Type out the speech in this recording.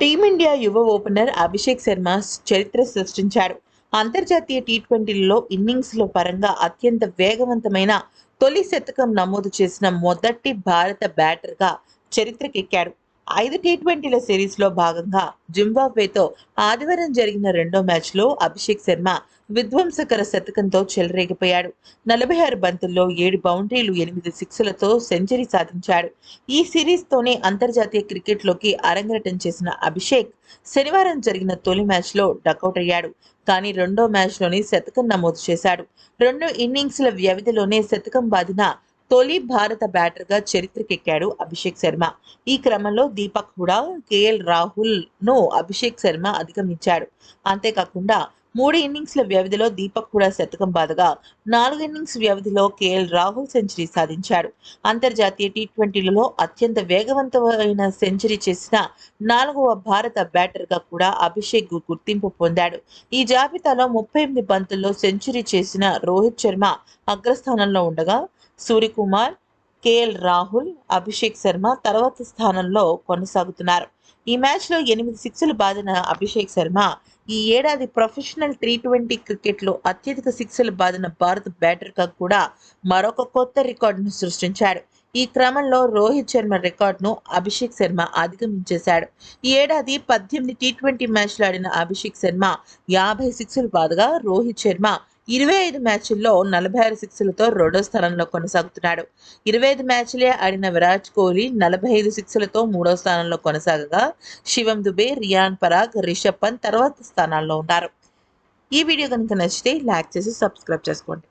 Team India యువ opener Abhishek Sharma చరిత్ర సృష్టించాడు. అంతర్జాతీయ టీ ట్వంటీలలో ఇన్నింగ్స్ల పరంగా అత్యంత వేగవంతమైన తొలి శతకం నమోదు చేసిన మొదటి భారత బ్యాటర్గా చరిత్రకెక్కాడు. ఐదు టీ ట్వంటీల సిరీస్లో భాగంగా జింబాబ్వేతో ఆదివారం జరిగిన రెండో మ్యాచ్లో అభిషేక్ శర్మ విధ్వంసకర శతకంతో చెలరేగిపోయాడు. నలభై ఆరు బంతుల్లో ఏడు బౌండరీలు ఎనిమిది సిక్స్లతో సెంచరీ సాధించాడు. ఈ సిరీస్తోనే అంతర్జాతీయ క్రికెట్లోకి అరంగేటం చేసిన అభిషేక్ శనివారం జరిగిన తొలి మ్యాచ్లో డకౌట్ అయ్యాడు. కానీ రెండో మ్యాచ్లోనే శతకం నమోదు చేశాడు. రెండు ఇన్నింగ్స్ల వ్యవధిలోనే శతకం బాదిన తొలి భారత బ్యాటర్గా చరిత్రకెక్కాడు అభిషేక్ శర్మ. ఈ క్రమంలో దీపక్ హుడా కేఎల్ రాహుల్ను అభిషేక్ శర్మ అధిగమించాడు. అంతేకాకుండా మూడు ఇన్నింగ్స్ల వ్యవధిలో దీపక్ కూడా శతకం బాదగా నాలుగు ఇన్నింగ్స్ వ్యవధిలో కేఎల్ రాహుల్ సెంచరీ సాధించాడు. అంతర్జాతీయ టీ ట్వంటీలలో అత్యంత వేగవంతమైన సెంచరీ చేసిన నాలుగవ భారత బ్యాటర్గా కూడా అభిషేక్ గుర్తింపు పొందాడు. ఈ జాబితాలో ముప్పై ఎనిమిది బంతుల్లో సెంచరీ చేసిన రోహిత్ శర్మ అగ్రస్థానంలో ఉండగా సూర్యకుమార్ కేఎల్ రాహుల్ అభిషేక్ శర్మ తర్వాత స్థానంలో కొనసాగుతున్నారు. ఈ మ్యాచ్లో ఎనిమిది సిక్స్లు బాదిన అభిషేక్ శర్మ ఈ ఏడాది ప్రొఫెషనల్ టీ ట్వంటీ క్రికెట్లో అత్యధిక సిక్స్లు బాదిన భారత బ్యాటర్గా కూడా మరొక కొత్త రికార్డును సృష్టించాడు. ఈ క్రమంలో రోహిత్ శర్మ రికార్డును అభిషేక్ శర్మ అధిగమించేశాడు. ఈ ఏడాది పద్దెనిమిది టీ ట్వంటీ మ్యాచ్లు ఆడిన అభిషేక్ శర్మ యాభై సిక్స్లు బాదగా రోహిత్ శర్మ ఇరవై ఐదు మ్యాచ్ల్లో నలభై ఆరు సిక్స్లతో రెండో స్థానంలో కొనసాగుతున్నాడు. ఇరవై ఐదు మ్యాచ్లే ఆడిన విరాట్ కోహ్లీ నలభై ఐదు సిక్స్లతో మూడో స్థానంలో కొనసాగగా శివం దుబే రియాన్ పరాగ్ రిషబ్ పంత్ తర్వాత స్థానాల్లో ఉన్నారు. ఈ వీడియో కనుక నచ్చితే లైక్ చేసి సబ్స్క్రైబ్ చేసుకోండి.